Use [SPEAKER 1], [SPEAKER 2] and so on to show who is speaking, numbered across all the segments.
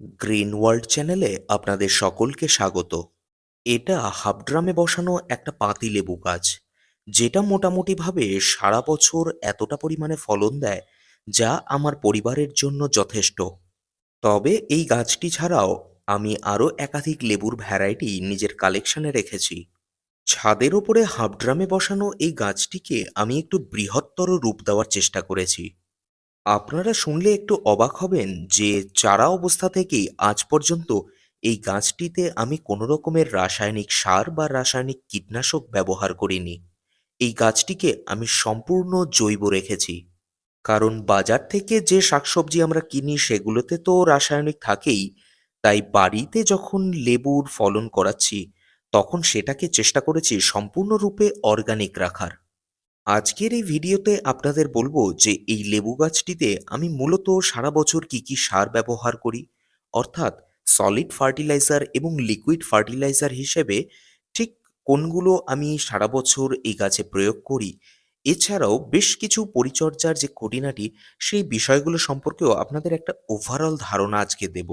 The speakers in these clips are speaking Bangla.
[SPEAKER 1] গ্রিন ওয়ার্ল্ড চ্যানেলে আপনাদের সকলকে স্বাগত। এটা হাফড্রামে বসানো একটা পাতি লেবু গাছ, যেটা মোটামুটিভাবে সারা বছর এতটা পরিমাণে ফলন দেয় যা আমার পরিবারের জন্য যথেষ্ট। তবে এই গাছটি ছাড়াও আমি আরও একাধিক লেবুর ভ্যারাইটি নিজের কালেকশনে রেখেছি। ছাদের ওপরে হাফড্রামে বসানো এই গাছটিকে আমি একটু বৃহত্তর রূপ দেওয়ার চেষ্টা করেছি। আপনারা শুনলে একটু অবাক হবেন যে চারা অবস্থা থেকেই আজ পর্যন্ত এই গাছটিতে আমি কোনো রকমের রাসায়নিক সার বা রাসায়নিক কীটনাশক ব্যবহার করিনি। এই গাছটিকে আমি সম্পূর্ণ জৈব রেখেছি। কারণ বাজার থেকে যে শাকসবজি আমরা কিনি সেগুলোতে তো রাসায়নিক থাকেই, তাই বাড়িতে যখন লেবুর ফলন করাচ্ছি, তখন সেটাকে চেষ্টা করেছি সম্পূর্ণরূপে অর্গানিক রাখার। আজকের এই ভিডিওতে আপনাদের বলব যে এই লেবু গাছটিতে আমি মূলত সারা বছর কি কি সার ব্যবহার করি, অর্থাৎ সলিড ফার্টিলাইজার এবং লিকুইড ফার্টিলাইজার হিসেবে ঠিক কোনগুলো আমি সারা বছর এই গাছে প্রয়োগ করি। এছাড়াও বেশ কিছু পরিচর্যার যে খুঁটিনাটি, সেই বিষয়গুলো সম্পর্কেও আপনাদের একটা ওভারঅল ধারণা আজকে দেব।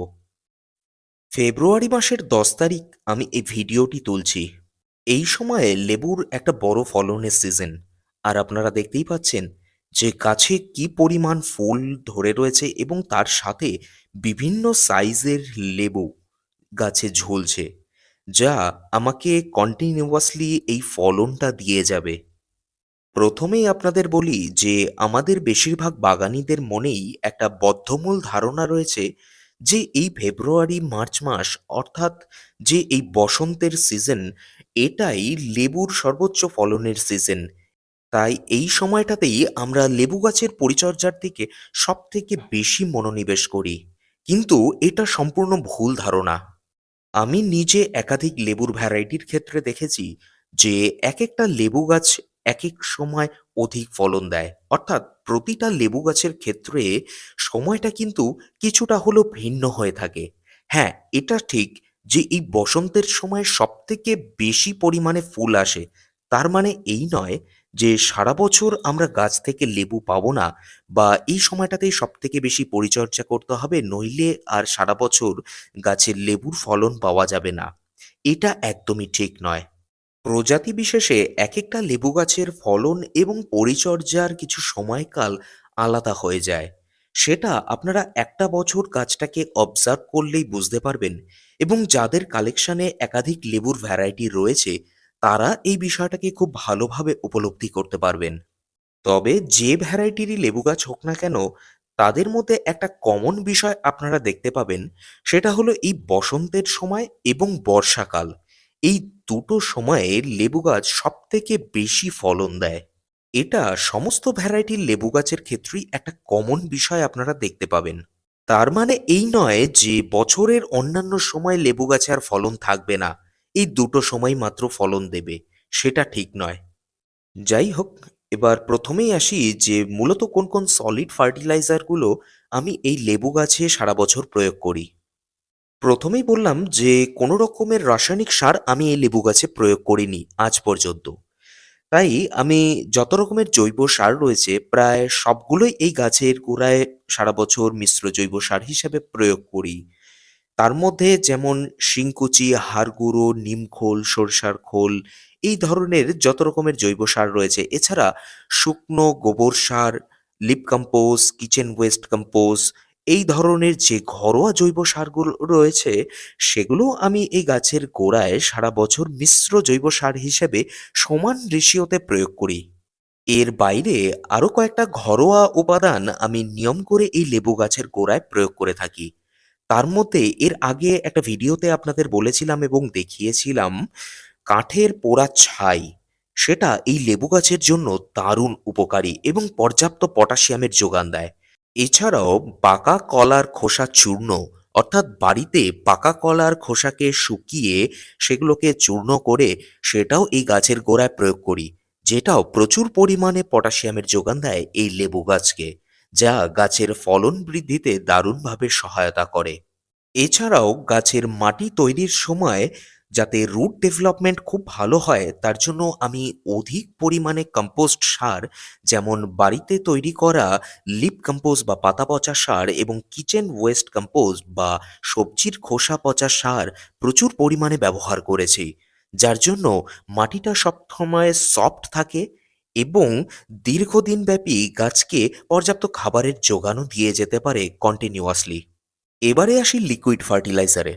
[SPEAKER 1] ফেব্রুয়ারি মাসের দশ তারিখ আমি এই ভিডিওটি তুলছি। এই সময়ে লেবুর একটা বড় ফলনের সিজন আর আপনারা দেখতেই পাচ্ছেন যে গাছে কি পরিমাণ ফুল ধরে রয়েছে এবং তার সাথে বিভিন্ন সাইজের লেবু গাছে ঝুলছে, যা আমাকে কন্টিনিউয়াসলি এই ফলনটা দিয়ে যাবে। প্রথমেই আপনাদের বলি যে আমাদের বেশিরভাগ বাগানীদের মনেই একটা বদ্ধমূল ধারণা রয়েছে যে এই ফেব্রুয়ারি, মার্চ মাস অর্থাৎ যে এই বসন্তের সিজন এটাই লেবুর সর্বোচ্চ ফলনের সিজন তাই এই সময়টাতেই আমরা লেবু গাছের পরিচর্যার দিকে সব থেকে বেশি মনোনিবেশ করি। কিন্তু এটা সম্পূর্ণ ভুল ধারণা। আমি নিজে একাধিক লেবুর ভ্যারাইটির ক্ষেত্রে দেখেছি যে এক একটা লেবু গাছ এক এক সময় অধিক ফলন দেয়। অর্থাৎ প্রতিটা লেবু গাছের ক্ষেত্রে সময়টা কিন্তু কিছুটা হলেও ভিন্ন হয়ে থাকে। হ্যাঁ এটা ঠিক যে এই বসন্তের সময় সব থেকে বেশি পরিমাণে ফুল আসে। তার মানে এই নয় যে সারা বছর আমরা গাছ থেকে লেবু পাবো না বা এই সময়টাতেই সব থেকে বেশি পরিচর্যা করতে হবে, নইলে আর সারা বছর গাছের লেবুর ফলন পাওয়া যাবে না। এটা একদমই ঠিক নয়। প্রজাতি বিশেষে এক একটা লেবু গাছের ফলন এবং পরিচর্যার কিছু সময়কাল আলাদা হয়ে যায়। সেটা আপনারা একটা বছর গাছটাকে অবজার্ভ করলেই বুঝতে পারবেন এবং যাদের কালেকশনে একাধিক লেবুর ভ্যারাইটি রয়েছে তারা এই বিষয়টাকে খুব ভালোভাবে উপলব্ধি করতে পারবেন। তবে যে ভ্যারাইটিরই লেবু গাছ হোক না কেন, তাদের মধ্যে একটা কমন বিষয় আপনারা দেখতে পাবেন, সেটা হলো এই বসন্তের সময় এবং বর্ষাকাল। এই দুটো সময়ে লেবু গাছ সব থেকে বেশি ফলন দেয়। এটা সমস্ত ভ্যারাইটির লেবু গাছের ক্ষেত্রেই একটা কমন বিষয় আপনারা দেখতে পাবেন। তার মানে এই নয় যে বছরের অন্যান্য সময় লেবু গাছে আর ফলন থাকবে না। এই দুটো সময় মাত্র ফলন দেবে, সেটা ঠিক নয়। যাই হোক, এবার প্রথমেই আসি যে মূলত কোন কোন সলিড ফার্টিলাইজারগুলো আমি এই লেবু গাছে সারা বছর প্রয়োগ করি। প্রথমেই বললাম যে কোনো রকমের রাসায়নিক সার আমি এই লেবু গাছে প্রয়োগ করিনি আজ পর্যন্ত। তাই আমি যত রকমের জৈব সার রয়েছে, প্রায় সবগুলোই এই গাছের গোড়ায় সারা বছর মিশ্র জৈব সার হিসেবে প্রয়োগ করি। তার মধ্যে যেমন শিংকুচি হাড় গুঁড়ো নিমখোল সরষার খোল, এই ধরনের যত রকমের জৈব সার রয়েছে। এছাড়া শুকনো গোবর সার, leaf compost kitchen waste compost এই ধরনের যে ঘরোয়া জৈব সারগুলো রয়েছে, সেগুলো আমি এই গাছের গোড়ায় সারা বছর মিশ্র জৈব সার হিসেবে সমান রেশিওতে প্রয়োগ করি। এর বাইরে আরও কয়েকটা ঘরোয়া উপাদান আমি নিয়ম করে এই লেবু গাছের গোড়ায় প্রয়োগ করে থাকি। তার মধ্যে এর আগে একটা ভিডিওতে আপনাদের বলেছিলাম এবং দেখিয়েছিলাম কাঠের পোড়া ছাই। সেটা এই লেবু গাছের জন্য দারুণ উপকারী এবং পর্যাপ্ত পটাশিয়ামের যোগান দেয়। এছাড়াও পাকা কলার খোসা চূর্ণ, অর্থাৎ বাড়িতে পাকা কলার খোসাকে শুকিয়ে সেগুলোকে চূর্ণ করে সেটাও এই গাছের গোড়ায় প্রয়োগ করি, যেটাও প্রচুর পরিমাণে পটাশিয়ামের যোগান দেয় এই লেবু গাছকে। যা গাছের ফলন বৃদ্ধিতে দারুণভাবে সহায়তা করে। এছাড়াও গাছের মাটি তৈরির সময় যাতে রুট ডেভেলপমেন্ট খুব ভালো হয়, তার জন্য আমি অধিক পরিমাণে কম্পোস্ট সার, যেমন বাড়িতে তৈরি করা লিপ কম্পোস্ট বা পাতা পচা সার এবং কিচেন ওয়েস্ট কম্পোস্ট বা সবজির খোসা পচা সার প্রচুর পরিমাণে ব্যবহার করেছি, যার জন্য মাটিটা সবসময় সফট থাকে এবং দীর্ঘদিন ব্যাপী গাছকে পর্যাপ্ত খাবারের যোগানও দিয়ে যেতে পারে কন্টিনিউয়াসলি এবারে আসি লিকুইড ফার্টিলাইজারে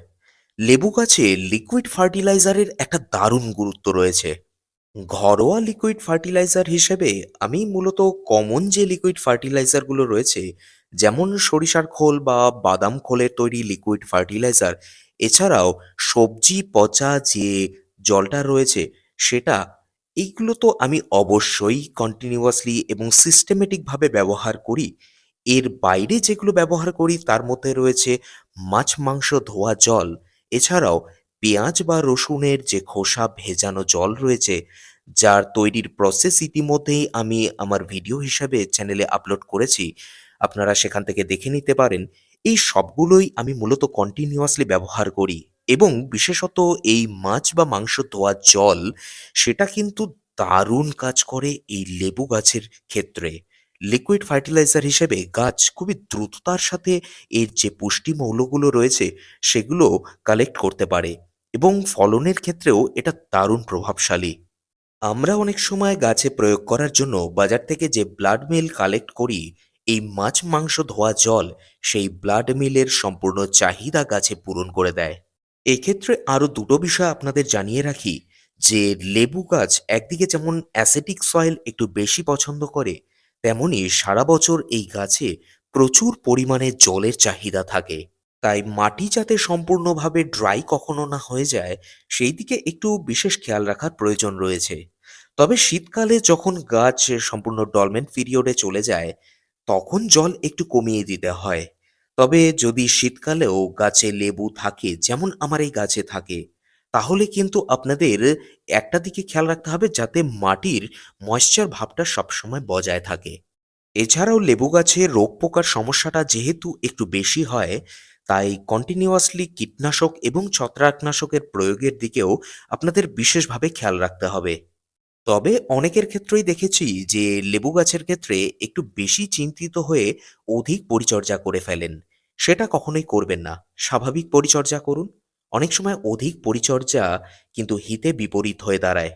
[SPEAKER 1] লেবু গাছে লিকুইড ফার্টিলাইজারের একটা দারুণ গুরুত্ব রয়েছে। ঘরোয়া লিকুইড ফার্টিলাইজার হিসেবে আমি মূলত কমন যে লিকুইড ফার্টিলাইজারগুলো রয়েছে, যেমন সরিষার খোল বা বাদাম খোলের তৈরি লিকুইড ফার্টিলাইজার এছাড়াও সবজি পচা যে জলটা রয়েছে, সেটা এইগুলো তো আমি অবশ্যই কন্টিনিউয়াসলি এবং সিস্টেমেটিকভাবে ব্যবহার করি। এর বাইরে যেগুলো ব্যবহার করি, তার মধ্যে রয়েছে মাছ, মাংস, ধোয়া, জল। এছাড়াও পেঁয়াজ বা রসুনের যে খোসা, ভেজানো জল রয়েছে, যার তৈরির প্রসেস ইতিমধ্যেই আমি আমার ভিডিও হিসাবে চ্যানেলে আপলোড করেছি। আপনারা সেখান থেকে দেখে নিতে পারেন। এই সবগুলোই আমি মূলত কন্টিনিউয়াসলি ব্যবহার করি। এবং বিশেষত এই মাছ বা মাংস ধোয়া জল, সেটা কিন্তু দারুণ কাজ করে এই লেবু গাছের ক্ষেত্রে। লিকুইড ফার্টিলাইজার হিসেবে গাছ খুবই দ্রুততার সাথে এর যে পুষ্টি মৌলগুলো রয়েছে, সেগুলো কালেক্ট করতে পারে এবং ফলনের ক্ষেত্রেও এটা দারুণ প্রভাবশালী। আমরা অনেক সময় গাছে প্রয়োগ করার জন্য বাজার থেকে যে ব্লাড মিল কালেক্ট করি, এই মাছ মাংস ধোয়া জল, সেই ব্লাড মিলের সম্পূর্ণ চাহিদা গাছে পূরণ করে দেয়। এক্ষেত্রে আরও দুটো বিষয় আপনাদের জানিয়ে রাখি, যে লেবু গাছ একদিকে যেমন অ্যাসেটিক সয়েল একটু বেশি পছন্দ করে, তেমনি সারা বছর এই গাছে প্রচুর পরিমাণে জলের চাহিদা থাকে। তাই মাটি যাতে সম্পূর্ণভাবে ড্রাই কখনো না হয়ে যায়, সেই দিকে একটু বিশেষ খেয়াল রাখার প্রয়োজন রয়েছে। তবে শীতকালে যখন গাছ সম্পূর্ণ ডলমেন্ট পিরিয়ডে চলে যায়, তখন জল একটু কমিয়ে দিতে হয়। তবে যদি শীতকালেও গাছে লেবু থাকে, যেমন আমার এই গাছে থাকে, তাহলে কিন্তু আপনাদের একটা দিকে খেয়াল রাখতে হবে যাতে মাটির ময়েশ্চার ভাবটা সবসময় বজায় থাকে। এছাড়াও লেবু গাছে রোগ পোকার সমস্যাটা যেহেতু একটু বেশি হয়, তাই কন্টিনিউয়াসলি কীটনাশক এবং ছত্রাকনাশকের প্রয়োগের দিকেও আপনাদের বিশেষভাবে খেয়াল রাখতে হবে। তবে অনেকের ক্ষেত্রেই দেখেছি যে লেবু গাছের ক্ষেত্রে একটু বেশি চিন্তিত হয়ে অধিক পরিচর্যা করে ফেলেন। সেটা কখনোই করবেন না। স্বাভাবিক পরিচর্যা করুন। অনেক সময় অধিক পরিচর্যা কিন্তু হিতে বিপরীত হয়ে দাঁড়ায়।